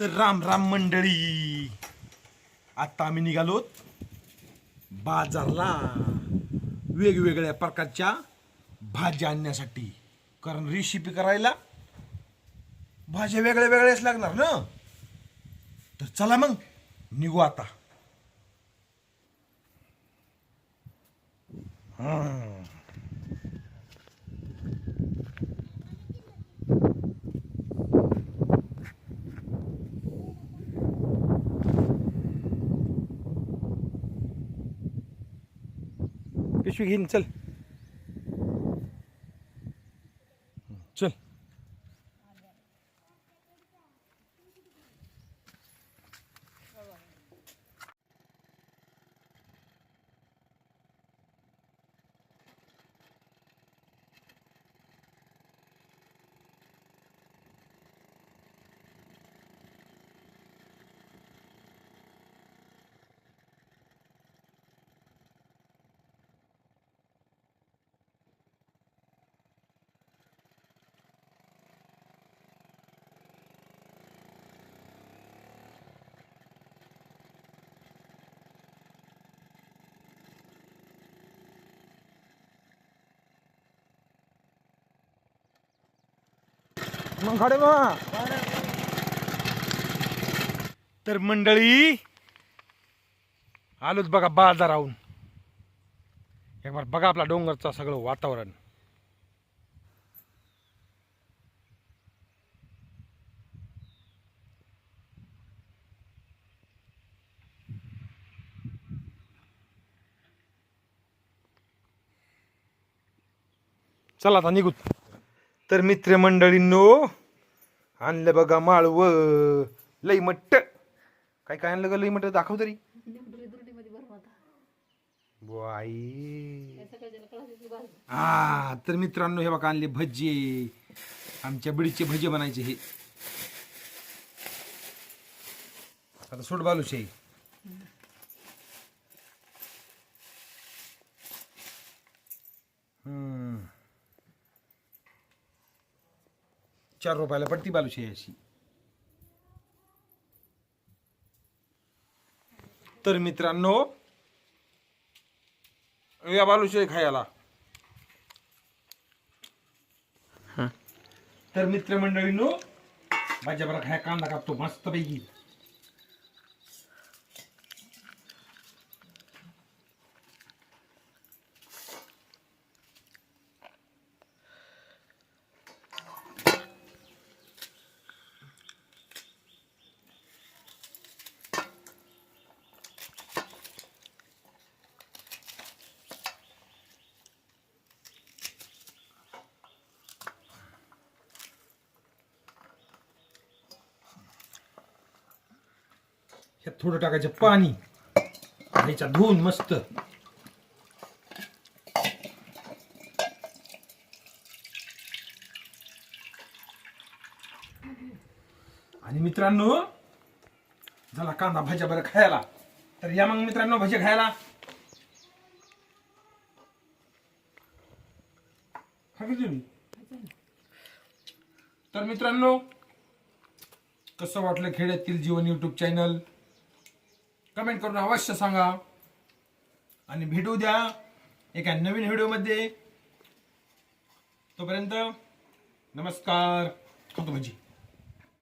तर राम राम मंडळी. आता आम्ही निघालो बाजारला. वेगवेगळ्या प्रकारच्या भाज्या आणण्यासाठी. कारण रेसिपी करायला भाज्या वेगळ्या वेगळ्याच लागणार ना? तर चला मग निघू आता. हा पिशवी घेईन चल. मग खाडे तर मंडळी आलोच बघा बाजाराहून. एक बार बघा आपला डोंगरचा सगळं वातावरण. चला आता निघू. तर मित्रमंडळींनो आणलं बघा माळव. लई मट्ट. काय काय आणलं ग लई मट्ट? दाखव तरी. बाई. हा तर मित्रांनो हे बघा आणले भजी. आमच्या बिडीचे भजी बनायचे हे. आता सोड बालूशाही हम्म. चार रुपयाला पडती बालूशाही अशी. तर मित्रांनो या बालूशाही खायला. तर मित्रमंडळींनो माझ्या बरा खाया कांदा कापतो मस्त पैकी ह्यात थोडं टाकायचं पाणी. ह्याच्या धुवून मस्त. आणि मित्रांनो झाला कांदा भाज्या बरं खायला. तर या मग मित्रांनो भजी खायला. तर मित्रांनो कसं वाटलं खेड्यातील जीवन यूट्यूब चॅनल कमेंट करून अवश्य सांगा. आणि भेटू द्या एका नवीन व्हिडिओमध्ये. तोपर्यंत नमस्कार खातो भजी